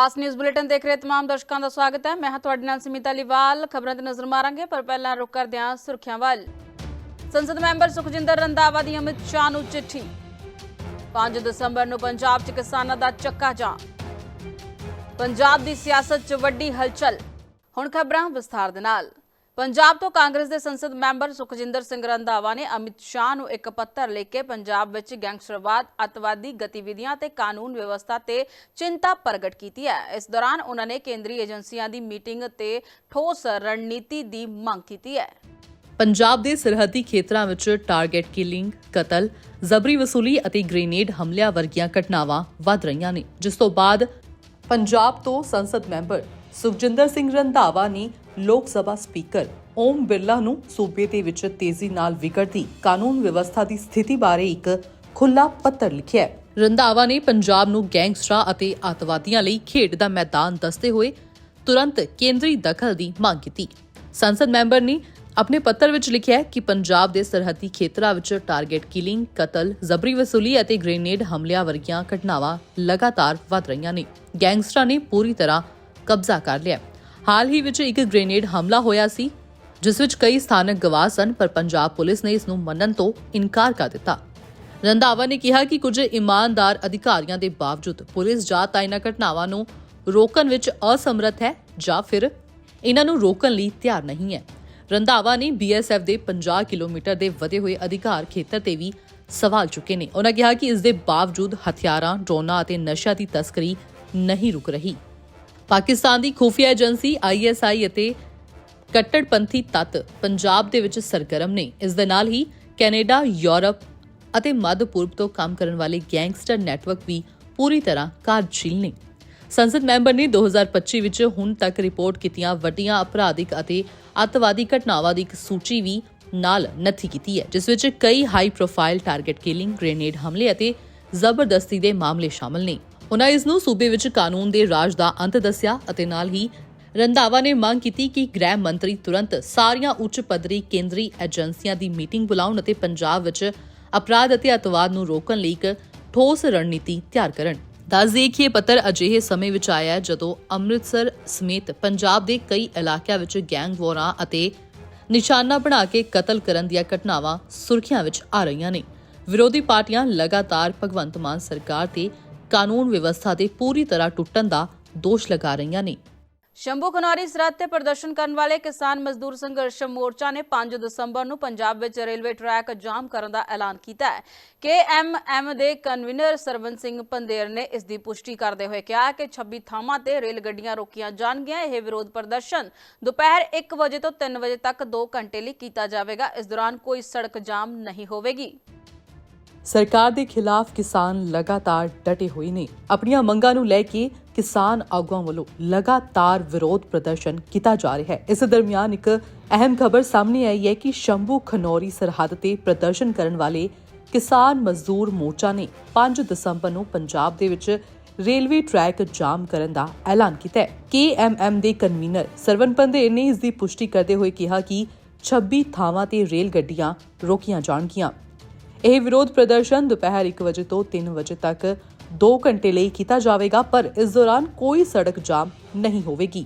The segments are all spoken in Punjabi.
ਖਾਸ ਨਿਊਜ਼ ਬੁਲੇਟਿਨ ਦੇਖ ਰਹੇ ਤਮਾਮ ਦਰਸ਼ਕਾਂ ਦਾ ਸਵਾਗਤ ਹੈ। ਮੈਂ ਹਾਂ ਤੁਹਾਡੇ ਨਾਲ ਸਮੀਤਾ ਲਿਵਾਲ ਖਬਰਾਂ ਤੇ ਨਜ਼ਰ ਮਾਰਾਂਗੇ, ਪਰ ਪਹਿਲਾਂ ਰੁਕ ਕਰਦੇ ਹਾਂ ਸੁਰਖੀਆਂ ਵੱਲ। ਸੰਸਦ ਮੈਂਬਰ ਸੁਖਜਿੰਦਰ ਰੰਧਾਵਾ ਦੀ ਅਮਿਤ ਸ਼ਾਹ ਨੂੰ ਚਿੱਠੀ। 5 ਦਸੰਬਰ ਨੂੰ ਪੰਜਾਬ 'ਚ ਕਿਸਾਨਾਂ ਦਾ ਚੱਕਾ ਜਾਮ। ਪੰਜਾਬ ਦੀ ਸਿਆਸਤ 'ਚ ਵੱਡੀ ਹਲਚਲ। ਹੁਣ ਖਬਰਾਂ ਵਿਸਥਾਰ ਦੇ ਨਾਲ। ਪੰਜਾਬ ਤੋਂ ਕਾਂਗਰਸ ਦੇ ਸੰਸਦ ਮੈਂਬਰ ਸੁਖਜਿੰਦਰ ਸਿੰਘ ਰੰਧਾਵਾ ਨੇ ਅਮਿਤ ਸ਼ਾਹ ਨੂੰ ਇੱਕ ਪੱਤਰ ਲਿਖ ਕੇ ਪੰਜਾਬ ਵਿੱਚ ਗੈਂਗਸਟਰਵਾਦ, ਅਤਵਾਦੀ ਗਤੀਵਿਧੀਆਂ ਤੇ ਕਾਨੂੰਨ ਵਿਵਸਥਾ ਤੇ ਚਿੰਤਾ ਪ੍ਰਗਟ ਕੀਤੀ ਹੈ। ਇਸ ਦੌਰਾਨ ਉਹਨਾਂ ਨੇ ਕੇਂਦਰੀ ਏਜੰਸੀਆਂ ਦੀ ਮੀਟਿੰਗ ਤੇ ਠੋਸ ਰਣਨੀਤੀ ਦੀ ਮੰਗ ਕੀਤੀ ਹੈ। ਪੰਜਾਬ ਦੇ ਸਰਹੱਦੀ ਖੇਤਰਾਂ ਵਿੱਚ ਟਾਰਗੇਟ ਕਿਲਿੰਗ, ਕਤਲ, ਜ਼ਬਰੀ ਵਸੂਲੀ ਅਤੇ ਗ੍ਰੇਨੇਡ ਹਮਲਿਆਂ ਵਰਗੀਆਂ ਘਟਨਾਵਾਂ ਵੱਧ ਰਹੀਆਂ ਨੇ, ਜਿਸ ਤੋਂ ਬਾਅਦ ਪੰਜਾਬ ਤੋਂ ਸੰਸਦ ਮੈਂਬਰ ਸੁਖਜਿੰਦਰ ਸਿੰਘ ਰੰਧਾਵਾ ਨੇ ਲੋਕ ਸਭਾ ਸਪੀਕਰ ਓਮ ਬਿਰਲਾ ਨੂੰ ਸੂਬੇ ਦੇ ਵਿੱਚ ਤੇਜ਼ੀ ਨਾਲ ਵਿਗੜਦੀ ਕਾਨੂੰਨ ਵਿਵਸਥਾ ਦੀ ਸਥਿਤੀ ਬਾਰੇ ਇੱਕ ਖੁੱਲਾ ਪੱਤਰ ਲਿਖਿਆ ਹੈ ਰੰਧਾਵਾ ਨੇ ਪੰਜਾਬ ਨੂੰ ਗੈਂਗਸਟਰਾਂ ਅਤੇ ਅੱਤਵਾਦੀਆਂ ਲਈ ਖੇਡ ਦਾ ਮੈਦਾਨ ਦੱਸਦੇ ਹੋਏ ਤੁਰੰਤ ਕੇਂਦਰੀ ਦਖਲ ਦੀ ਮੰਗ ਕੀਤੀ ਸੰਸਦ ਮੈਂਬਰ ਨੇ ਆਪਣੇ ਪੱਤਰ ਵਿੱਚ ਲਿਖਿਆ ਹੈ ਕਿ ਪੰਜਾਬ ਦੇ ਸਰਹੱਦੀ ਖੇਤਰਾਂ ਵਿੱਚ ਟਾਰਗੇਟ ਕਿਲਿੰਗ, ਕਤਲ, ਜ਼ਬਰੀ ਵਸੂਲੀ ਅਤੇ ਗ੍ਰੇਨੇਡ ਹਮਲਿਆਂ ਵਰਗੀਆਂ ਘਟਨਾਵਾਂ ਲਗਾਤਾਰ ਵਧ ਰਹੀਆਂ ਨੇ। ਗੈਂਗਸਟਰਾਂ ਨੇ ਪੂਰੀ ਤਰ੍ਹਾਂ ਕਬਜ਼ਾ ਕਰ ਲਿਆ। ਹਾਲ ਹੀ ਵਿੱਚ ਇੱਕ ਗ੍ਰੇਨੇਡ ਹਮਲਾ ਹੋਇਆ ਸੀ, ਜਿਸ ਵਿੱਚ ਕਈ ਸਥਾਨਕ ਗਵਾਹ ਸਨ, ਪਰ ਪੰਜਾਬ ਪੁਲਿਸ ਨੇ ਇਸ ਨੂੰ ਮੰਨਣ ਤੋਂ ਇਨਕਾਰ ਕਰ ਦਿੱਤਾ। ਰੰਧਾਵਾ ਨੇ ਕਿਹਾ ਕਿ ਕੁਝ ਇਮਾਨਦਾਰ ਅਧਿਕਾਰੀਆਂ ਦੇ ਬਾਵਜੂਦ ਪੁਲਿਸ ਜਾਂ ਤਾਂ ਇਹਨਾਂ ਘਟਨਾਵਾਂ ਨੂੰ ਰੋਕਣ ਵਿੱਚ ਅਸਮਰੱਥ ਹੈ ਜਾਂ ਫਿਰ ਇਹਨਾਂ ਨੂੰ ਰੋਕਣ ਲਈ ਤਿਆਰ ਨਹੀਂ ਹੈ ਰੰਧਾਵਾ ਨੇ ਬੀਐਸਐਫ ਦੇ 50 ਕਿਲੋਮੀਟਰ ਦੇ ਵਧੇ ਹੋਏ ਅਧਿਕਾਰ ਖੇਤਰ ਤੇ ਵੀ ਸਵਾਲ ਚੁੱਕੇ ਨੇ ਉਹਨਾਂ ਕਿਹਾ ਕਿ ਇਸ ਦੇ ਬਾਵਜੂਦ ਹਥਿਆਰਾਂ, ਡਰੋਨਾਂ ਅਤੇ ਨਸ਼ਾ ਦੀ ਤਸਕਰੀ ਨਹੀਂ ਰੁਕ ਰਹੀ ਪਾਕਿਸਤਾਨ ਦੀ ਖੁਫੀਆ ਏਜੰਸੀ ਆਈਐਸਆਈ ਅਤੇ ਕੱਟੜਪੰਥੀ ਤੱਤ ਪੰਜਾਬ ਦੇ ਵਿੱਚ ਸਰਗਰਮ ਨੇ। ਇਸ ਦੇ ਨਾਲ ਹੀ ਕੈਨੇਡਾ, ਯੂਰਪ ਅਤੇ ਮੱਧ ਪੂਰਬ ਤੋਂ ਕੰਮ ਕਰਨ ਵਾਲੇ ਗੈਂਗਸਟਰ ਨੈਟਵਰਕ ਵੀ ਪੂਰੀ ਤਰ੍ਹਾਂ ਕਾਰਜਸ਼ੀਲ ਨੇ। ਸੰਸਦ ਮੈਂਬਰ ਨੇ 2025 ਵਿੱਚ ਹੁਣ ਤੱਕ ਰਿਪੋਰਟ ਕੀਤੀਆਂ ਵੱਡੀਆਂ ਅਪਰਾਧਿਕ ਅਤੇ ਅੱਤਵਾਦੀ ਘਟਨਾਵਾਂ ਦੀ ਇੱਕ ਸੂਚੀ ਵੀ ਨਾਲ ਨੱਥੀ ਕੀਤੀ ਹੈ, ਜਿਸ ਵਿੱਚ ਕਈ high profile target killing grenade ਹਮਲੇ ਅਤੇ ਜ਼ਬਰਦਸਤੀ ਦੇ ਮਾਮਲੇ ਸ਼ਾਮਲ ਨੇ। ਉਨ੍ਹਾਂ ਇਸ ਨੂੰ ਸੂਬੇ ਵਿੱਚ ਕਾਨੂੰਨ ਦੇ ਰਾਜ ਦਾ ਅੰਤ ਦੱਸਿਆ ਅਤੇ ਨਾਲ ਹੀ ਰੰਧਾਵਾ ਨੇ ਮੰਗ ਕੀਤੀ ਕਿ ਗ੍ਰਹਿ ਮੰਤਰੀ ਤੁਰੰਤ ਸਾਰੀਆਂ ਉੱਚ ਪੱਧਰੀ ਕੇਂਦਰੀ ਏਜੰਸੀਆਂ ਦੀ ਮੀਟਿੰਗ ਬੁਲਾਉਣ ਅਤੇ ਪੰਜਾਬ ਵਿੱਚ ਅਪਰਾਧ ਅਤੇ ਅਤਵਾਦ ਨੂੰ ਰੋਕਣ ਲਈ ਇੱਕ ਠੋਸ ਰਣਨੀਤੀ ਤਿਆਰ ਕਰਨ। ਦੱਸ ਦੇਈਏ ਕਿ ਇਹ ਪੱਤਰ ਅਜਿਹੇ ਸਮੇਂ ਵਿੱਚ ਆਇਆ ਹੈ ਜਦੋਂ ਅੰਮ੍ਰਿਤਸਰ ਸਮੇਤ ਪੰਜਾਬ ਦੇ ਕਈ ਇਲਾਕਿਆਂ ਵਿੱਚ ਗੈਂਗ ਵਾਰਾਂ ਅਤੇ ਨਿਸ਼ਾਨਾ ਬਣਾ ਕੇ ਕਤਲ ਕਰਨ ਦੀਆਂ ਘਟਨਾਵਾਂ ਸੁਰਖੀਆਂ ਵਿੱਚ ਆ ਰਹੀਆਂ ਨੇ। ਵਿਰੋਧੀ ਪਾਰਟੀਆਂ ਲਗਾਤਾਰ ਭਗਵੰਤ ਮਾਨ ਸਰਕਾਰ ਤੇ ਕਾਨੂੰਨ ਵਿਵਸਥਾ ਦੇ ਪੂਰੀ ਤਰ੍ਹਾਂ ਟੁੱਟਣ ਦਾ ਦੋਸ਼ ਲਗਾ ਰਹੀਆਂ ਨੇ। ਸ਼ੰਭੂ ਖਨੌਰੀ ਸਰਹੱਦ ਤੇ ਪ੍ਰਦਰਸ਼ਨ ਕਰਨ ਵਾਲੇ ਕਿਸਾਨ ਮਜ਼ਦੂਰ ਸੰਘਰਸ਼ ਮੋਰਚਾ ਨੇ 5 ਦਸੰਬਰ ਨੂੰ ਪੰਜਾਬ ਵਿੱਚ ਰੇਲਵੇ ਟਰੈਕ ਜਾਮ ਕਰਨ ਦਾ ਐਲਾਨ ਕੀਤਾ ਹੈ। ਕੇਐਮਐਮ ਦੇ ਕਨਵੀਨਰ ਸਰਵਨ ਸਿੰਘ ਪੰਦੇਰ ਨੇ ਇਸ ਦੀ ਪੁਸ਼ਟੀ ਕਰਦੇ ਹੋਏ ਕਿਹਾ ਕਿ 26 ਥਾਵਾਂ ਤੇ ਰੇਲ ਗੱਡੀਆਂ ਰੋਕੀਆਂ ਜਾਣਗੀਆਂ। ਇਹ ਵਿਰੋਧ ਪ੍ਰਦਰਸ਼ਨ ਦੁਪਹਿਰ 1 ਵਜੇ ਤੋਂ 3 ਵਜੇ ਤੱਕ 2 ਘੰਟੇ ਲਈ ਕੀਤਾ ਜਾਵੇਗਾ। ਇਸ ਦੌਰਾਨ ਕੋਈ ਸੜਕ ਜਾਮ ਨਹੀਂ ਹੋਵੇਗੀ। ਸਰਕਾਰ ਦੇ ਖਿਲਾਫ ਕਿਸਾਨ ਲਗਾਤਾਰ ਡਟੇ ਹੋਏ ਨੇ। ਆਪਣੀਆਂ ਮੰਗਾਂ ਨੂੰ ਲੈ ਕੇ ਕਿਸਾਨ ਆਗੂਆਂ ਵੱਲੋਂ ਲਗਾਤਾਰ ਵਿਰੋਧ ਪ੍ਰਦਰਸ਼ਨ ਕੀਤਾ ਜਾ ਰਿਹਾ ਹੈ। ਇਸ ਦਰਮਿਆਨ ਇੱਕ ਅਹਿਮ ਖਬਰ ਸਾਹਮਣੇ ਆਈ ਹੈ ਕਿ ਸ਼ੰਭੂ ਖਨੌਰੀ ਸਰਹੱਦ ਤੇ ਪ੍ਰਦਰਸ਼ਨ ਕਰਨ ਵਾਲੇ ਕਿਸਾਨ ਮਜ਼ਦੂਰ ਮੋਰਚਾ ਨੇ 5 ਦਸੰਬਰ ਨੂੰ ਪੰਜਾਬ ਦੇ ਵਿੱਚ ਰੇਲਵੇ ਟਰੈਕ ਜਾਮ ਕਰਨ ਦਾ ਐਲਾਨ ਕੀਤਾ ਹੈ। ਕੇਐਮਐਮ ਦੇ ਕਨਵੀਨਰ ਸਰਵਨ ਪੰਦੇ ਨੇ ਇਸ ਦੀ ਪੁਸ਼ਟੀ ਕਰਦੇ ਹੋਏ ਕਿਹਾ ਕਿ 26 ਥਾਵਾਂ ਤੇ ਰੇਲ ਗੱਡੀਆਂ ਰੋਕੀਆਂ ਜਾਣਗੀਆਂ। ਇਹ ਵਿਰੋਧ ਪ੍ਰਦਰਸ਼ਨ ਦੁਪਹਿਰ 1 ਵਜੇ ਤੋਂ 3 ਵਜੇ ਤੱਕ 2 ਘੰਟੇ ਲਈ ਕੀਤਾ ਜਾਵੇਗਾ, ਪਰ ਇਸ ਦੌਰਾਨ ਕੋਈ ਸੜਕ ਜਾਮ ਨਹੀਂ ਹੋਵੇਗੀ।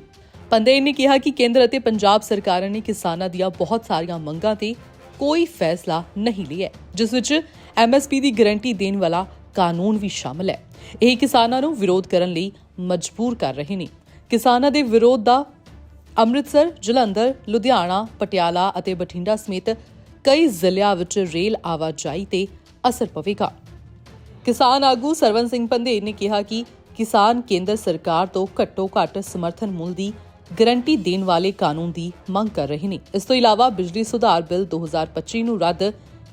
ਪੰਦੇ ਨੇ ਕਿਹਾ ਕਿ ਕੇਂਦਰ ਅਤੇ ਪੰਜਾਬ ਸਰਕਾਰਾਂ ਨੇ ਕਿਸਾਨਾਂ ਦੀਆਂ ਬਹੁਤ ਸਾਰੀਆਂ ਮੰਗਾਂ ਤੇ ਕੋਈ ਫੈਸਲਾ ਨਹੀਂ ਲਿਆ, ਜਿਸ ਵਿੱਚ ਐਮਐਸਪੀ ਦੀ ਗਾਰੰਟੀ ਦੇਣ ਵਾਲਾ ਕਾਨੂੰਨ ਵੀ ਸ਼ਾਮਲ ਹੈ। ਇਹ ਕਿਸਾਨਾਂ ਨੂੰ ਵਿਰੋਧ ਕਰਨ ਲਈ ਮਜਬੂਰ ਕਰ ਰਹੇ ਨੇ। ਕਿਸਾਨਾਂ ਦੇ ਵਿਰੋਧ ਦਾ ਅੰਮ੍ਰਿਤਸਰ, ਜਲੰਧਰ, ਲੁਧਿਆਣਾ, ਪਟਿਆਲਾ ਅਤੇ ਬਠਿੰਡਾ ਸਮੇਤ ਕਈ ਜ਼ਿਲ੍ਹਿਆਂ ਵਿੱਚ ਰੇਲ ਆਵਾਜਾਈ ਤੇ ਅਸਰ ਪਵੇਗਾ। ਕਿਸਾਨ ਆਗੂ ਸਰਵਨ ਸਿੰਘ ਪੰਧੇਰ ਨੇ ਕਿਹਾ ਕਿ ਕਿਸਾਨ ਕੇਂਦਰ ਸਰਕਾਰ ਤੋਂ ਘੱਟੋ ਘੱਟ ਸਮਰਥਨ ਮੁੱਲ ਦੀ ਗਰੰਟੀ ਦੇਣ ਵਾਲੇ ਕਾਨੂੰਨ ਦੀ ਮੰਗ ਕਰ ਰਹੇ ਨੇ। ਇਸ ਤੋਂ ਇਲਾਵਾ ਬਿਜਲੀ ਸੁਧਾਰ ਬਿੱਲ 2025 ਨੂੰ ਰੱਦ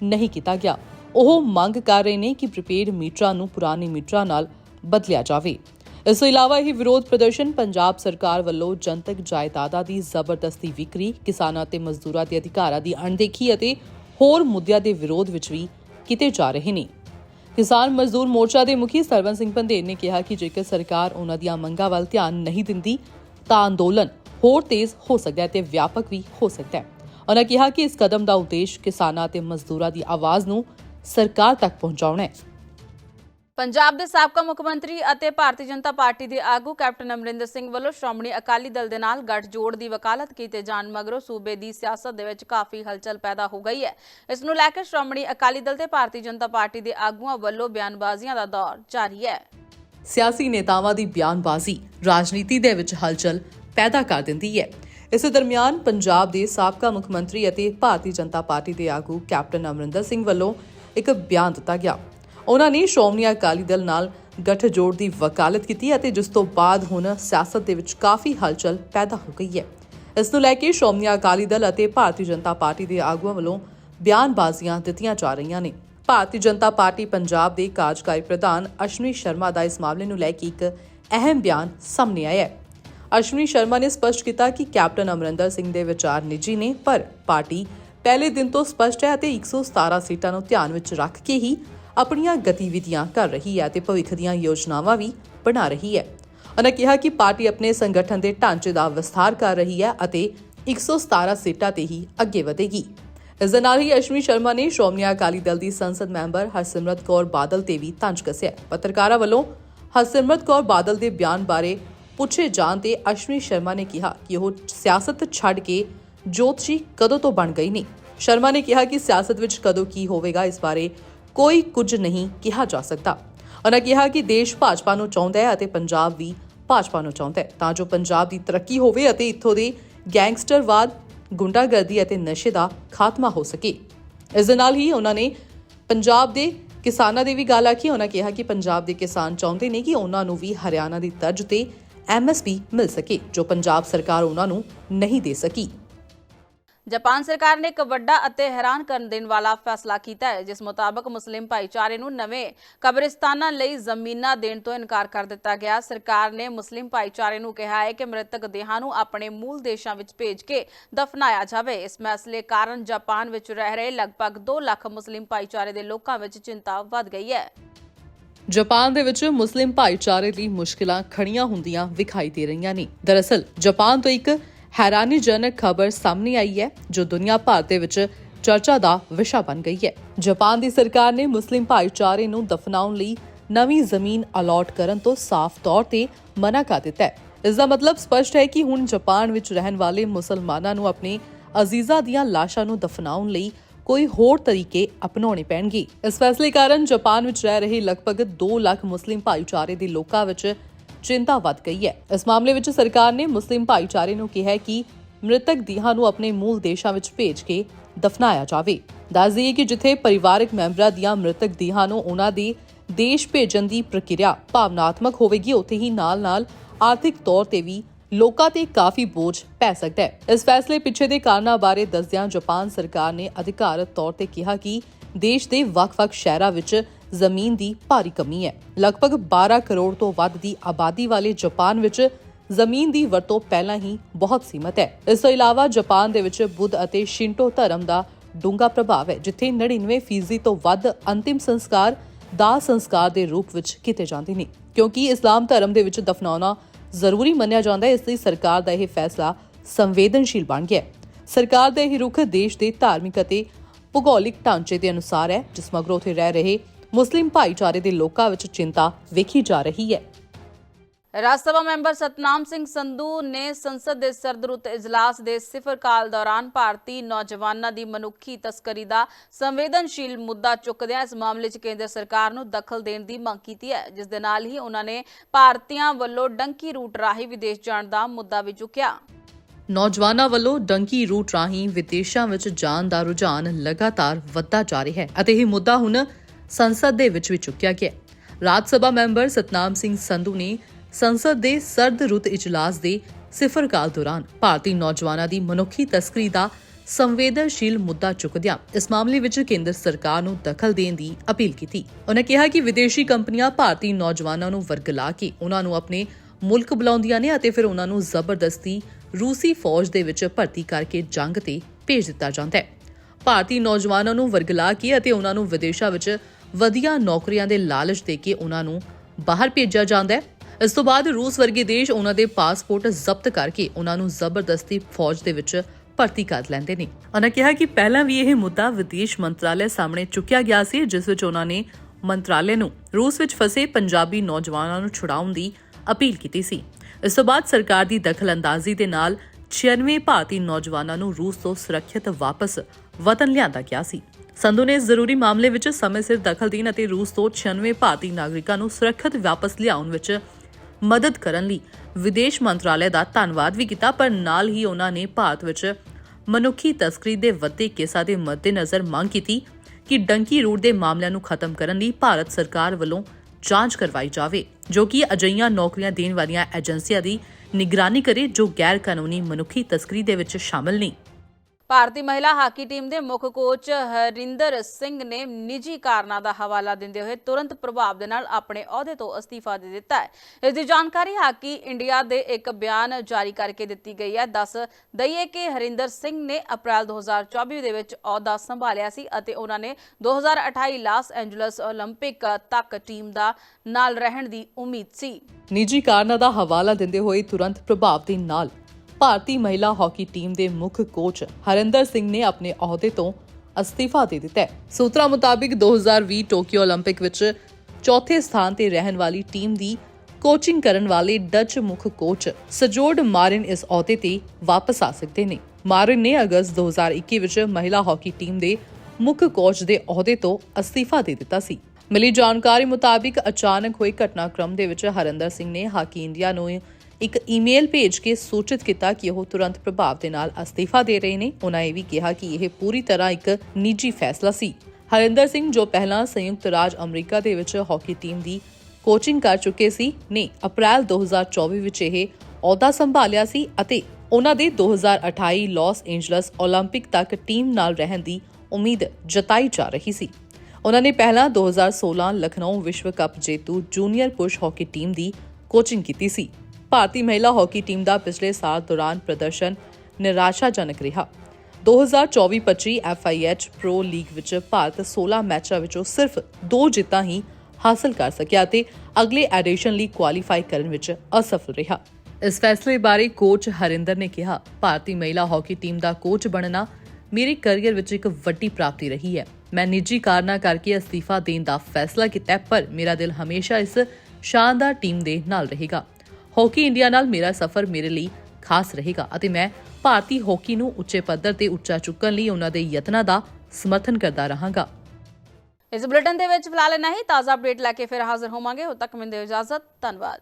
ਨਹੀਂ ਕੀਤਾ ਗਿਆ। ਉਹ ਮੰਗ ਕਰ ਰਹੇ ਨੇ ਕਿ ਪ੍ਰੀਪੇਡ ਮੀਟਰਾਂ ਨੂੰ ਪੁਰਾਣੇ ਮੀਟਰਾਂ ਨਾਲ ਬਦਲਿਆ ਜਾਵੇ। ਇਸ ਤੋਂ ਇਲਾਵਾ ਇਹ ਵਿਰੋਧ ਪ੍ਰਦਰਸ਼ਨ ਪੰਜਾਬ ਸਰਕਾਰ ਵੱਲੋਂ ਜਨਤਕ ਜਾਇਦਾਦਾਂ ਦੀ ਜ਼ਬਰਦਸਤੀ ਵਿਕਰੀ, ਕਿਸਾਨਾਂ ਤੇ ਮਜ਼ਦੂਰਾਂ ਦੇ ਅਧਿਕਾਰਾਂ ਦੀ ਅਣਦੇਖੀ ਅਤੇ ਹੋਰ ਮੁੱਦਿਆਂ ਦੇ ਵਿਰੋਧ ਵਿੱਚ ਵੀ ਕੀਤੇ ਜਾ ਰਹੇ ਨੇ। ਕਿਸਾਨ ਮਜ਼ਦੂਰ ਮੋਰਚਾ ਦੇ ਮੁਖੀ ਸਰਵਨ ਸਿੰਘ ਪੰਦੇਰ ਨੇ ਕਿਹਾ ਕਿ ਜੇਕਰ ਸਰਕਾਰ ਉਹਨਾਂ ਦੀਆਂ ਮੰਗਾਂ ਵੱਲ ਧਿਆਨ ਨਹੀਂ ਦਿੰਦੀ, ਤਾਂ ਅੰਦੋਲਨ ਹੋਰ ਤੇਜ਼ ਹੋ ਸਕਦਾ ਹੈ ਤੇ ਵਿਆਪਕ ਵੀ ਹੋ ਸਕਦਾ ਹੈ। ਉਹਨਾਂ ਕਿਹਾ ਕਿ ਇਸ ਕਦਮ ਦਾ ਉਦੇਸ਼ ਕਿਸਾਨਾਂ ਤੇ ਮਜ਼ਦੂਰਾਂ ਦੀ ਆਵਾਜ਼ ਨੂੰ ਸਰਕਾਰ ਤੱਕ ਪਹੁੰਚਾਉਣਾ ਹੈ। ਪੰਜਾਬ ਦੇ ਸਾਬਕਾ ਮੁੱਖ ਮੰਤਰੀ ਅਤੇ ਭਾਰਤੀ ਜਨਤਾ ਪਾਰਟੀ ਦੇ ਆਗੂ ਕੈਪਟਨ ਅਮਰਿੰਦਰ ਸਿੰਘ ਵੱਲੋਂ ਸ਼੍ਰੋਮਣੀ ਅਕਾਲੀ ਦਲ ਦੇ ਨਾਲ ਗੱਠਜੋੜ ਦੀ ਵਕਾਲਤ ਕੀਤੇ ਜਾਣ ਮਗਰੋਂ ਸੂਬੇ ਦੀ ਸਿਆਸਤ ਦੇ ਵਿੱਚ ਕਾਫੀ ਹਲਚਲ ਪੈਦਾ ਹੋ ਗਈ ਹੈ। ਇਸ ਨੂੰ ਲੈ ਕੇ ਸ਼੍ਰੋਮਣੀ ਅਕਾਲੀ ਦਲ ਤੇ ਭਾਰਤੀ ਜਨਤਾ ਪਾਰਟੀ ਦੇ ਆਗੂਆਂ ਵੱਲੋਂ ਬਿਆਨਬਾਜ਼ੀਆਂ ਦਾ ਦੌਰ ਜਾਰੀ ਹੈ। ਸਿਆਸੀ ਨੇਤਾਵਾਂ ਦੀ ਬਿਆਨਬਾਜ਼ੀ ਰਾਜਨੀਤੀ ਦੇ ਵਿੱਚ ਹਲਚਲ ਪੈਦਾ ਕਰ ਦਿੰਦੀ ਹੈ। ਇਸੇ ਦਰਮਿਆਨ ਪੰਜਾਬ ਦੇ ਸਾਬਕਾ ਮੁੱਖ ਮੰਤਰੀ ਅਤੇ ਭਾਰਤੀ ਜਨਤਾ ਪਾਰਟੀ ਦੇ ਆਗੂ ਕੈਪਟਨ ਅਮਰਿੰਦਰ ਸਿੰਘ ਵੱਲੋਂ ਇੱਕ ਬਿਆਨ ਦਿੱਤਾ ਗਿਆ। ਉਹਨਾਂ ਨੇ ਸ਼੍ਰੋਮਣੀ ਅਕਾਲੀ ਦਲ ਨਾਲ ਗੱਠਜੋੜ ਦੀ ਵਕਾਲਤ ਕੀਤੀ ਅਤੇ ਜਿਸ ਤੋਂ ਬਾਅਦ ਹੁਣ ਸਿਆਸਤ ਦੇ ਵਿੱਚ ਕਾਫੀ ਹਲਚਲ ਪੈਦਾ ਹੋ ਗਈ ਹੈ। ਇਸ ਨੂੰ ਲੈ ਕੇ ਸ਼੍ਰੋਮਣੀ ਅਕਾਲੀ ਦਲ ਅਤੇ ਭਾਰਤੀ ਜਨਤਾ ਪਾਰਟੀ ਦੇ ਆਗੂਆਂ ਵੱਲੋਂ ਬਿਆਨਬਾਜ਼ੀਆਂ ਦਿੱਤੀਆਂ ਜਾ ਰਹੀਆਂ ਨੇ। ਭਾਰਤੀ ਜਨਤਾ ਪਾਰਟੀ ਪੰਜਾਬ ਦੇ ਕਾਰਜਕਾਰੀ ਪ੍ਰਧਾਨ ਅਸ਼ਵਨੀ ਸ਼ਰਮਾ ਦਾ ਇਸ ਮਾਮਲੇ ਨੂੰ ਲੈ ਕੇ ਇੱਕ ਅਹਿਮ ਬਿਆਨ ਸਾਹਮਣੇ ਆਇਆ ਹੈ। ਅਸ਼ਵਨੀ ਸ਼ਰਮਾ ਨੇ ਸਪਸ਼ਟ ਕੀਤਾ ਕਿ ਕੈਪਟਨ ਅਮਰਿੰਦਰ ਸਿੰਘ ਦੇ ਵਿਚਾਰ ਨਿੱਜੀ ਨੇ, ਪਰ ਪਾਰਟੀ ਪਹਿਲੇ ਦਿਨ ਤੋਂ ਸਪਸ਼ਟ ਹੈ ਅਤੇ 117 ਸੀਟਾਂ ਨੂੰ ਧਿਆਨ ਵਿੱਚ ਰੱਖ ਕੇ ਹੀ ਆਪਣੀਆਂ ਗਤੀਵਿਧੀਆਂ ਕਰ ਰਹੀ ਹੈ ਅਤੇ ਭਵਿੱਖ ਦੀਆਂ ਯੋਜਨਾਵਾਂ ਵੀ ਬਣਾ ਰਹੀ ਹੈ। ਉਹਨਾਂ ਕਿਹਾ ਕਿ ਪਾਰਟੀ ਆਪਣੇ ਸੰਗਠਨ ਦੇ ਢਾਂਚੇ ਦਾ ਵਿਸਥਾਰ ਕਰ ਰਹੀ ਹੈ ਅਤੇ 117 ਸੀਟਾਂ ਤੇ ਹੀ ਅੱਗੇ ਵਧੇਗੀ। ਇਸ ਦੇ ਨਾਲ ਹੀ ਅਸ਼ਵਨੀ ਸ਼ਰਮਾ ਨੇ ਸ਼੍ਰੋਮਣੀ ਅਕਾਲੀ ਦਲ ਦੀ ਸੰਸਦ ਮੈਂਬਰ ਹਰਸਿਮਰਤ ਕੌਰ ਬਾਦਲ ਤੇ ਵੀ ਤੰਜ ਕੱਸਿਆ ਪੱਤਰਕਾਰਾਂ ਵੱਲੋਂ ਹਰਸਿਮਰਤ ਕੌਰ ਬਾਦਲ ਦੇ ਬਿਆਨ ਬਾਰੇ ਪੁੱਛੇ ਜਾਣ ਤੇ ਅਸ਼ਵਨੀ ਸ਼ਰਮਾ ਨੇ ਕਿਹਾ ਕਿ ਉਹ ਸਿਆਸਤ ਛੱਡ ਕੇ ਜੋਤਸ਼ੀ ਕਦੋਂ ਤੋਂ ਬਣ ਗਈ ਨੇ? ਸ਼ਰਮਾ ਨੇ ਕਿਹਾ ਕਿ ਸਿਆਸਤ ਵਿੱਚ ਕਦੋਂ ਕੀ ਹੋਵੇਗਾ ਇਸ ਬਾਰੇ ਕੋਈ ਕੁਝ ਨਹੀਂ ਕਿਹਾ ਜਾ ਸਕਦਾ। ਉਹਨਾਂ ਕਿਹਾ ਕਿ ਦੇਸ਼ ਭਾਜਪਾ ਨੂੰ ਚਾਹੁੰਦਾ ਹੈ ਅਤੇ ਪੰਜਾਬ ਵੀ ਭਾਜਪਾ ਨੂੰ ਚਾਹੁੰਦਾ ਹੈ। ਤਾਂ ਜੋ ਪੰਜਾਬ ਦੀ ਤਰੱਕੀ ਹੋਵੇ ਅਤੇ ਇੱਥੋਂ ਦੇ ਗੈਂਗਸਟਰਵਾਦ, ਗੁੰਡਾਗਰਦੀ ਅਤੇ ਨਸ਼ੇ ਦਾ ਖਾਤਮਾ ਹੋ ਸਕੇ। ਇਸ ਦੇ ਨਾਲ ਹੀ ਉਹਨਾਂ ਨੇ ਪੰਜਾਬ ਦੇ ਕਿਸਾਨਾਂ ਦੀ ਵੀ ਗੱਲ ਆਖੀ। ਉਹਨਾਂ ਕਿਹਾ ਕਿ ਪੰਜਾਬ ਦੇ ਕਿਸਾਨ ਚਾਹੁੰਦੇ ਨੇ ਕਿ ਉਹਨਾਂ ਨੂੰ ਵੀ ਹਰਿਆਣਾ ਦੀ ਤਰਜ਼ ਤੇ ਐਮਐਸਪੀ ਮਿਲ ਸਕੇ, ਜੋ ਪੰਜਾਬ ਸਰਕਾਰ ਉਹਨਾਂ ਨੂੰ ਨਹੀਂ ਦੇ ਸਕੀ। ਜਾਪਾਨ ਸਰਕਾਰ ਨੇ ਇੱਕ ਵੱਡਾ ਅਤੇ ਹੈਰਾਨ ਕਰਨ ਦੇਣ ਵਾਲਾ ਫੈਸਲਾ ਕੀਤਾ ਹੈ, ਜਿਸ ਮੁਤਾਬਕ ਮੁਸਲਿਮ ਭਾਈਚਾਰੇ ਨੂੰ ਨਵੇਂ ਕਬਰਿਸਤਾਨਾਂ ਲਈ ਜ਼ਮੀਨਾਂ ਦੇਣ ਤੋਂ ਇਨਕਾਰ ਕਰ ਦਿੱਤਾ ਗਿਆ। ਸਰਕਾਰ ਨੇ ਮੁਸਲਿਮ ਭਾਈਚਾਰੇ ਨੂੰ ਕਿਹਾ ਹੈ ਕਿ ਮ੍ਰਿਤਕ ਦੇਹਾਂ ਨੂੰ ਆਪਣੇ ਮੂਲ ਦੇਸ਼ਾਂ ਵਿੱਚ ਭੇਜ ਕੇ ਦਫਨਾਇਆ ਜਾਵੇ। ਇਸ ਮਸਲੇ ਕਾਰਨ ਜਾਪਾਨ ਵਿੱਚ ਰਹਿ ਰਹੇ ਲਗਭਗ 2 ਲੱਖ ਮੁਸਲਿਮ ਭਾਈਚਾਰੇ ਦੇ ਲੋਕਾਂ ਵਿੱਚ ਚਿੰਤਾ ਵੱਧ ਗਈ ਹੈ। ਜਾਪਾਨ ਦੇ ਵਿੱਚ ਮੁਸਲਿਮ ਭਾਈਚਾਰੇ ਲਈ ਮੁਸ਼ਕਿਲਾਂ ਖੜੀਆਂ ਹੁੰਦੀਆਂ ਵਿਖਾਈ ਦੇ ਰਹੀਆਂ ਨੇ। ਦਰਅਸਲ, ਜਾਪਾਨ ਤੋਂ ਇੱਕ ਹੈਰਾਨੀਜਨਕ ਖਬਰ ਸਾਹਮਣੇ ਆਈ ਹੈ, ਜੋ ਦੁਨੀਆ ਭਰ ਦੇ ਵਿੱਚ ਚਰਚਾ ਦਾ ਵਿਸ਼ਾ ਬਣ ਗਈ ਹੈ। ਜਾਪਾਨ ਦੀ ਸਰਕਾਰ ਨੇ ਮੁਸਲਿਮ ਭਾਈਚਾਰੇ ਨੂੰ ਦਫਨਾਉਣ ਲਈ ਨਵੀਂ ਜ਼ਮੀਨ ਅਲਾਟ ਕਰਨ ਤੋਂ ਸਾਫ਼ ਤੌਰ ਤੇ ਮਨਾ ਕਰ ਦਿੱਤਾ ਹੈ। ਇਸ ਦਾ ਮਤਲਬ ਸਪਸ਼ਟ ਹੈ ਕਿ ਹੁਣ ਜਾਪਾਨ ਵਿੱਚ ਰਹਿਣ ਵਾਲੇ ਮੁਸਲਮਾਨਾਂ ਨੂੰ ਆਪਣੇ ਅਜ਼ੀਜ਼ਾਂ ਦੀਆਂ ਲਾਸ਼ਾਂ ਨੂੰ ਦਫਨਾਉਣ ਲਈ ਕੋਈ ਹੋਰ ਤਰੀਕੇ ਅਪਣਾਉਣੇ ਪੈਣਗੇ। ਇਸ ਫੈਸਲੇ ਕਾਰਨ ਜਾਪਾਨ ਵਿੱਚ ਰਹਿ ਰਹੇ ਲਗਭਗ 2 ਲੱਖ ਮੁਸਲਿਮ ਭਾਈਚਾਰੇ ਦੇ ਲੋਕਾਂ ਵਿੱਚ ਚਿੰਤਾ ਵੱਧ ਗਈ ਹੈ। ਇਸ ਮਾਮਲੇ ਵਿੱਚ ਸਰਕਾਰ ਨੇ ਮੁਸਲਿਮ ਭਾਈਚਾਰੇ ਨੂੰ ਕਿਹਾ ਕਿ ਮ੍ਰਿਤਕ ਦੇਹਾਂ ਨੂੰ ਆਪਣੇ ਮੂਲ ਦੇਸ਼ਾਂ ਵਿੱਚ ਭੇਜ ਕੇ ਦਫਨਾਇਆ ਜਾਵੇ। ਦੱਸ ਦਈਏ ਕਿ ਜਿੱਥੇ ਪਰਿਵਾਰਕ ਮੈਂਬਰਾਂ ਦੀਆਂ ਮ੍ਰਿਤਕ ਦੇਹਾਂ ਨੂੰ ਉਹਨਾਂ ਦੇ ਦੇਸ਼ ਭੇਜਣ ਦੀ ਪ੍ਰਕਿਰਿਆ ਭਾਵਨਾਤਮਕ ਹੋਵੇਗੀ, ਉੱਥੇ ਹੀ ਨਾਲ-ਨਾਲ ਆਰਥਿਕ ਤੌਰ ਤੇ ਵੀ ਲੋਕਾਂ ਤੇ ਕਾਫੀ ਬੋਝ ਪੈ ਸਕਦਾ ਹੈ। ਇਸ ਫੈਸਲੇ ਪਿੱਛੇ ਦੇ ਕਾਰਨਾਂ ਬਾਰੇ ਦੱਸਦਿਆਂ ਜਾਪਾਨ ਸਰਕਾਰ ਨੇ ਅਧਿਕਾਰਤ ਤੌਰ ਤੇ ਕਿਹਾ ਕਿ ਦੇਸ਼ ਦੇ ਵੱਖ-ਵੱਖ ਸ਼ਹਿਰਾਂ ਵਿੱਚ ਜ਼ਮੀਨ ਦੀ ਭਾਰੀ ਕਮੀ ਹੈ। ਲਗਭਗ 12 ਕਰੋੜ ਤੋਂ ਵੱਧ ਦੀ ਆਬਾਦੀ ਵਾਲੇ ਜਾਪਾਨ ਵਿੱਚ ਜ਼ਮੀਨ ਦੀ ਵਰਤੋਂ ਪਹਿਲਾਂ ਹੀ ਬਹੁਤ ਸੀਮਤ ਹੈ। ਇਸ ਤੋਂ ਇਲਾਵਾ ਜਾਪਾਨ ਦੇ ਵਿੱਚ ਬੁੱਧ ਅਤੇ ਸ਼ਿੰਟੋ ਧਰਮ ਦਾ ਡੂੰਘਾ ਪ੍ਰਭਾਵ ਹੈ, ਜਿੱਥੇ 99% ਤੋਂ ਵੱਧ ਅੰਤਿਮ ਸੰਸਕਾਰ ਦਾਹ ਸੰਸਕਾਰ ਦੇ ਰੂਪ ਵਿੱਚ ਕੀਤੇ ਜਾਂਦੇ ਨੇ। ਕਿਉਂਕਿ ਇਸਲਾਮ ਧਰਮ ਦੇ ਵਿੱਚ ਦਫਨਾਉਣਾ ਜ਼ਰੂਰੀ ਮੰਨਿਆ ਜਾਂਦਾ ਹੈ, ਇਸ ਲਈ ਸਰਕਾਰ ਦਾ ਇਹ ਫੈਸਲਾ ਸੰਵੇਦਨਸ਼ੀਲ ਬਣ ਗਿਆ ਸਰਕਾਰ ਦਾ ਇਹ ਰੁਖ ਦੇਸ਼ ਦੇ ਧਾਰਮਿਕ ਅਤੇ ਭੂਗੋਲਿਕ ਢਾਂਚੇ ਦੇ ਅਨੁਸਾਰ ਹੈ, ਜਿਸ ਮਗਰੋਂ ਉੱਥੇ ਰਹਿ ਰਹੇ ਮੁਸਲਿਮ ਭਾਈਚਾਰੇ ਦੇ ਲੋਕਾਂ ਵਿੱਚ ਚਿੰਤਾ ਵੇਖੀ ਜਾ ਰਹੀ ਹੈ। ਰਾਜ ਸਭਾ ਮੈਂਬਰ ਸਤਨਾਮ ਸਿੰਘ ਸੰਧੂ ਨੇ ਸੰਸਦ ਦੇ ਸਰਦਰੁੱਤ ਇਜਲਾਸ ਦੇ ਸਿਫਰ ਕਾਲ ਦੌਰਾਨ ਭਾਰਤੀ ਨੌਜਵਾਨਾਂ ਦੀ ਮਨੁੱਖੀ ਤਸਕਰੀ ਦਾ ਸੰਵੇਦਨਸ਼ੀਲ ਮੁੱਦਾ ਚੁੱਕਦਿਆਂ ਇਸ ਮਾਮਲੇ 'ਚ ਕੇਂਦਰ ਸਰਕਾਰ ਨੂੰ ਦਖਲ ਦੇਣ ਦੀ ਮੰਗ ਕੀਤੀ ਹੈ ਜਿਸ ਦੇ ਨਾਲ ਹੀ ਉਹਨਾਂ ਨੇ ਭਾਰਤੀਆਂ ਵੱਲੋਂ ਡੰਕੀ ਰੂਟ ਰਾਹੀਂ ਵਿਦੇਸ਼ ਜਾਣ ਦਾ ਮੁੱਦਾ ਵੀ ਚੁੱਕਿਆ। ਨੌਜਵਾਨਾਂ ਵੱਲੋਂ ਡੰਕੀ ਰੂਟ ਰਾਹੀਂ ਵਿਦੇਸ਼ਾਂ ਵਿੱਚ ਜਾਣ ਦਾ ਰੁਝਾਨ ਲਗਾਤਾਰ ਵੱਧਦਾ ਜਾ ਰਿਹਾ ਹੈ ਅਤੇ ਇਹ ਮੁੱਦਾ ਹੁਣ ਸੰਸਦ ਦੇ ਵਿੱਚ ਵੀ ਚੁੱਕਿਆ ਗਿਆ। ਰਾਜ ਸਭਾ ਮੈਂਬਰ ਸਤਨਾਮ ਸਿੰਘ ਸੰਧੂ ਨੇ ਸੰਸਦ ਦੇ ਸਰਦ ਰੁੱਤ ਇਜਲਾਸ ਦੇ ਸਿਫਰ ਕਾਲ ਦੌਰਾਨ ਭਾਰਤੀ ਨੌਜਵਾਨਾਂ ਦੀ ਮਨੁੱਖੀ ਤਸਕਰੀ ਦਾ ਸੰਵੇਦਨਸ਼ੀਲ ਮੁੱਦਾ ਚੁੱਕਦਿਆਂ ਇਸ ਮਾਮਲੇ ਵਿੱਚ ਕੇਂਦਰ ਸਰਕਾਰ ਨੂੰ ਦਖਲ ਦੇਣ ਦੀ ਅਪੀਲ ਕੀਤੀ। ਉਹਨਾਂ ਕਿਹਾ ਕਿ ਵਿਦੇਸ਼ੀ ਕੰਪਨੀਆਂ ਭਾਰਤੀ ਨੌਜਵਾਨਾਂ ਨੂੰ ਵਰਗਲਾ ਕੇ ਉਹਨਾਂ ਨੂੰ ਆਪਣੇ ਮੁਲਕ ਬੁਲਾਉਂਦੀਆਂ ਨੇ ਅਤੇ ਫਿਰ ਉਹਨਾਂ ਨੂੰ ਜ਼ਬਰਦਸਤੀ ਰੂਸੀ ਫੌਜ ਦੇ ਵਿੱਚ ਭਰਤੀ ਕਰਕੇ ਜੰਗ ਤੇ ਭੇਜ ਦਿੱਤਾ ਜਾਂਦਾ ਹੈ। ਭਾਰਤੀ ਨੌਜਵਾਨਾਂ ਨੂੰ ਵਰਗਲਾ ਕੇ ਅਤੇ ਉਹਨਾਂ ਨੂੰ ਵਿਦੇਸ਼ਾਂ ਵਿੱਚ ਵਧੀਆ ਨੌਕਰੀਆਂ ਦੇ ਲਾਲਚ ਦੇ ਕੇ ਉਹਨਾਂ ਨੂੰ ਬਾਹਰ ਭੇਜਿਆ ਜਾਂਦਾ ਹੈ। ਇਸ ਤੋਂ ਬਾਅਦ ਰੂਸ ਵਰਗੇ ਦੇਸ਼ ਉਹਨਾਂ ਦੇ ਪਾਸਪੋਰਟ ਜ਼ਬਤ ਕਰਕੇ ਉਹਨਾਂ ਨੂੰ ਜ਼ਬਰਦਸਤੀ ਫੌਜ ਦੇ ਵਿੱਚ ਭਰਤੀ ਕਰ ਲੈਂਦੇ ਨੇ। ਉਹਨਾਂ ਕਿਹਾ ਕਿ ਪਹਿਲਾਂ ਵੀ ਇਹ ਮੁੱਦਾ ਵਿਦੇਸ਼ ਮੰਤਰਾਲੇ ਸਾਹਮਣੇ ਚੁੱਕਿਆ ਗਿਆ ਸੀ, ਜਿਸ ਵਿੱਚ ਉਹਨਾਂ ਨੇ ਮੰਤਰਾਲੇ ਨੂੰ ਰੂਸ ਵਿੱਚ ਫਸੇ ਪੰਜਾਬੀ ਨੌਜਵਾਨਾਂ ਨੂੰ ਛੁਡਾਉਣ ਦੀ ਅਪੀਲ ਕੀਤੀ ਸੀ। ਇਸ ਤੋਂ ਬਾਅਦ ਸਰਕਾਰ ਦੀ ਦਖਲਅੰਦਾਜ਼ੀ ਦੇ ਨਾਲ 96 ਭਾਰਤੀ ਨੌਜਵਾਨਾਂ ਨੂੰ ਰੂਸ ਤੋਂ ਸੁਰੱਖਿਅਤ ਵਾਪਸ ਵਤਨ ਲਿਆਂਦਾ ਗਿਆ ਸੀ। ਸੰਧੂ ਨੇ ਇਸ ਜ਼ਰੂਰੀ ਮਾਮਲੇ ਵਿੱਚ ਸਮੇਂ ਸਿਰ ਦਖਲ ਦੇਣ ਅਤੇ ਰੂਸ ਤੋਂ 96 ਭਾਰਤੀ ਨਾਗਰਿਕਾਂ ਨੂੰ ਸੁਰੱਖਿਅਤ ਵਾਪਸ ਲਿਆਉਣ ਵਿੱਚ ਮਦਦ ਕਰਨ ਲਈ ਵਿਦੇਸ਼ ਮੰਤਰਾਲੇ ਦਾ ਧੰਨਵਾਦ ਵੀ ਕੀਤਾ, ਪਰ ਨਾਲ ਹੀ ਉਹਨਾਂ ਨੇ ਭਾਰਤ ਵਿੱਚ ਮਨੁੱਖੀ ਤਸਕਰੀ ਦੇ ਵੱਧਦੇ ਕੇਸਾਂ ਦੇ ਮੱਦੇਨਜ਼ਰ ਮੰਗ ਕੀਤੀ ਕਿ ਡੰਕੀ ਰੂਟ ਦੇ ਮਾਮਲਿਆਂ ਨੂੰ ਖਤਮ ਕਰਨ ਲਈ ਭਾਰਤ ਸਰਕਾਰ ਵੱਲੋਂ ਜਾਂਚ ਕਰਵਾਈ ਜਾਵੇ, ਜੋ ਕਿ ਅਜਿਹੀਆਂ ਨੌਕਰੀਆਂ ਦੇਣ ਵਾਲੀਆਂ ਏਜੰਸੀਆਂ ਦੀ ਨਿਗਰਾਨੀ ਕਰੇ ਜੋ ਗੈਰ ਕਾਨੂੰਨੀ ਮਨੁੱਖੀ ਤਸਕਰੀ ਦੇ ਵਿੱਚ ਸ਼ਾਮਲ ਨੇ। ਭਾਰਤੀ ਮਹਿਲਾ ਹਾਕੀ ਟੀਮ ਦੇ ਮੁੱਖ ਕੋਚ ਹਰਿੰਦਰ ਸਿੰਘ ਨੇ ਨਿੱਜੀ ਕਾਰਨਾਂ ਦਾ ਹਵਾਲਾ ਦਿੰਦੇ ਹੋਏ ਤੁਰੰਤ ਪ੍ਰਭਾਵ ਦੇ ਨਾਲ ਆਪਣੇ ਅਹੁਦੇ ਤੋਂ ਅਸਤੀਫਾ ਦੇ ਦਿੱਤਾ ਹੈ ਇਸ ਦੀ ਜਾਣਕਾਰੀ ਹਾਕੀ ਇੰਡੀਆ ਦੇ ਇੱਕ ਬਿਆਨ ਜਾਰੀ ਕਰਕੇ ਦਿੱਤੀ ਗਈ ਹੈ ਦੱਸ ਦਈਏ ਕਿ ਹਰਿੰਦਰ ਸਿੰਘ ਨੇ ਅਪ੍ਰੈਲ 2024 ਦੇ ਵਿੱਚ ਅਹੁਦਾ ਸੰਭਾਲਿਆ ਸੀ ਅਤੇ ਉਹਨਾਂ ਨੇ 2028 ਲਾਸ ਐਂਜਲਸ 올림픽 ਤੱਕ ਟੀਮ ਦਾ ਨਾਲ ਰਹਿਣ ਦੀ ਉਮੀਦ ਸੀ ਨਿੱਜੀ ਕਾਰਨਾਂ ਦਾ ਹਵਾਲਾ ਦਿੰਦੇ ਹੋਏ ਤੁਰੰਤ ਪ੍ਰਭਾਵ ਦੇ ਨਾਲ ਭਾਰਤੀ ਮਹਿਲਾ ਹਾਕੀ ਟੀਮ ਦੇ ਮੁੱਖ ਕੋਚ ਹਰਿੰਦਰ ਸਿੰਘ ਨੇ ਆਪਣੇ ਅਹੁਦੇ ਤੋਂ ਅਸਤੀਫਾ ਦੇ ਦਿੱਤਾ ਹੈ ਸੂਤਰਾਂ ਮੁਤਾਬਿਕ 2020 ਟੋਕੀਓ 올림픽 ਵਿੱਚ ਚੌਥੇ ਸਥਾਨ ਤੇ ਰਹਿਣ ਵਾਲੀ ਟੀਮ ਦੀ ਕੋਚਿੰਗ ਕਰਨ ਵਾਲੇ ਡੱਚ ਮੁੱਖ ਕੋਚ ਸਜੋਰਡ ਮਾਰਿਨ ਇਸ ਅਹੁਦੇ ਤੇ ਵਾਪਸ ਆ ਸਕਦੇ ਨੇ ਮਾਰਿਨ ਨੇ ਅਗਸਤ 2021 ਵਿੱਚ ਮਹਿਲਾ ਹਾਕੀ ਟੀਮ ਦੇ ਮੁੱਖ ਕੋਚ ਦੇ ਅਹੁਦੇ ਤੋਂ ਅਸਤੀਫਾ ਦੇ ਦਿੱਤਾ ਸੀ ਮਿਲੀ ਜਾਣਕਾਰੀ ਮੁਤਾਬਿਕ ਅਚਾਨਕ ਹੋਈ ਘਟਨਾਕ੍ਰਮ ਦੇ ਵਿੱਚ ਹਰਿੰਦਰ ਸਿੰਘ ਨੇ ਹਾਕੀ ਇੰਡੀਆ ਨੂੰ ਇੱਕ ਈਮੇਲ ਭੇਜ ਕੇ ਸੂਚਿਤ ਕੀਤਾ ਕਿ ਉਹ ਤੁਰੰਤ ਪ੍ਰਭਾਵ ਦੇ ਨਾਲ ਅਸਤੀਫਾ ਦੇ ਰਹੇ ਨੇ ਉਹਨਾਂ ਇਹ ਵੀ ਕਿਹਾ ਕਿ ਇਹ ਪੂਰੀ ਤਰ੍ਹਾਂ ਇੱਕ ਨਿੱਜੀ ਫੈਸਲਾ ਸੀ ਹਰਿੰਦਰ ਸਿੰਘ ਜੋ ਪਹਿਲਾਂ ਸੰਯੁਕਤ ਰਾਜ ਅਮਰੀਕਾ ਦੇ ਵਿੱਚ ਹਾਕੀ ਟੀਮ ਦੀ ਕੋਚਿੰਗ ਕਰ ਚੁੱਕੇ ਸੀ ਨੇ ਅਪ੍ਰੈਲ 2024 ਵਿੱਚ ਇਹ ਅਹੁਦਾ ਸੰਭਾਲਿਆ ਸੀ ਅਤੇ ਉਹਨਾਂ ਦੇ 2028 ਲਾਸ ਐਂਜਲਸ 올림픽 ਤੱਕ ਟੀਮ ਨਾਲ ਰਹਿਣ ਦੀ ਉਮੀਦ ਜਤਾਈ ਜਾ ਰਹੀ ਸੀ ਉਹਨਾਂ ਨੇ ਪਹਿਲਾਂ 2016 ਲਖਨਊ ਵਿਸ਼ਵ ਕੱਪ ਜੇਤੂ ਜੂਨੀਅਰ ਪੁਸ਼ ਹਾਕੀ ਟੀਮ ਦੀ ਕੋਚਿੰਗ ਕੀਤੀ ਸੀ ਭਾਰਤੀ ਮਹਿਲਾ ਹਾਕੀ ਟੀਮ ਦਾ ਪਿਛਲੇ ਸਾਲ ਦੌਰਾਨ ਪ੍ਰਦਰਸ਼ਨ ਨਿਰਾਸ਼ਾਜਨਕ ਰਿਹਾ। 2024-25 FIH ਪ੍ਰੋ ਲੀਗ ਵਿੱਚ ਭਾਰਤ 16 ਮੈਚਾਂ ਵਿੱਚੋਂ ਸਿਰਫ 2 ਜਿੱਤਾਂ ਹੀ ਹਾਸਲ ਕਰ ਸਕਿਆ ਤੇ ਅਗਲੇ ਐਡੀਸ਼ਨ ਲਈ ਕੁਆਲੀਫਾਈ ਕਰਨ ਵਿੱਚ ਅਸਫਲ ਰਿਹਾ। ਇਸ ਫੈਸਲੇ ਬਾਰੇ ਕੋਚ ਹਰਿੰਦਰ ਨੇ ਕਿਹਾ, ਭਾਰਤੀ ਮਹਿਲਾ ਹਾਕੀ ਟੀਮ ਦਾ ਕੋਚ ਬਣਨਾ ਮੇਰੇ ਕੈਰੀਅਰ ਵਿੱਚ ਇੱਕ ਵੱਡੀ ਪ੍ਰਾਪਤੀ ਰਹੀ ਹੈ। ਮੈਂ ਨਿੱਜੀ ਕਾਰਨਾਂ ਕਰਕੇ ਅਸਤੀਫਾ ਦੇਣ ਦਾ ਫੈਸਲਾ ਕੀਤਾ ਪਰ ਮੇਰਾ ਦਿਲ ਹਮੇਸ਼ਾ ਇਸ ਸ਼ਾਨਦਾਰ ਟੀਮ ਦੇ ਨਾਲ ਰਹੇਗਾ। ਹਾਕੀ ਇੰਡੀਆ ਨਾਲ ਮੇਰਾ ਸਫ਼ਰ ਮੇਰੇ ਲਈ ਖਾਸ ਰਹੇਗਾ ਅਤੇ ਮੈਂ ਭਾਰਤੀ ਹਾਕੀ ਨੂੰ ਉੱਚੇ ਪੱਧਰ ਤੇ ਉੱਚਾ ਚੁੱਕਣ ਲਈ ਉਹਨਾਂ ਦੇ ਯਤਨਾਂ ਦਾ ਸਮਰਥਨ ਕਰਦਾ ਰਹਾਂਗਾ। ਇਸ ਬੁਲੇਟਿਨ ਦੇ ਵਿੱਚ ਫਿਲਹਾਲ ਇੰਨਾ ਹੀ। ਤਾਜ਼ਾ ਅਪਡੇਟ ਲੈ ਕੇ ਫਿਰ ਹਾਜ਼ਰ ਹੋਵਾਂਗੇ। ਉਦ ਤੱਕ ਮੈਨੂੰ ਦਿਓ ਇਜਾਜ਼ਤ। ਧੰਨਵਾਦ।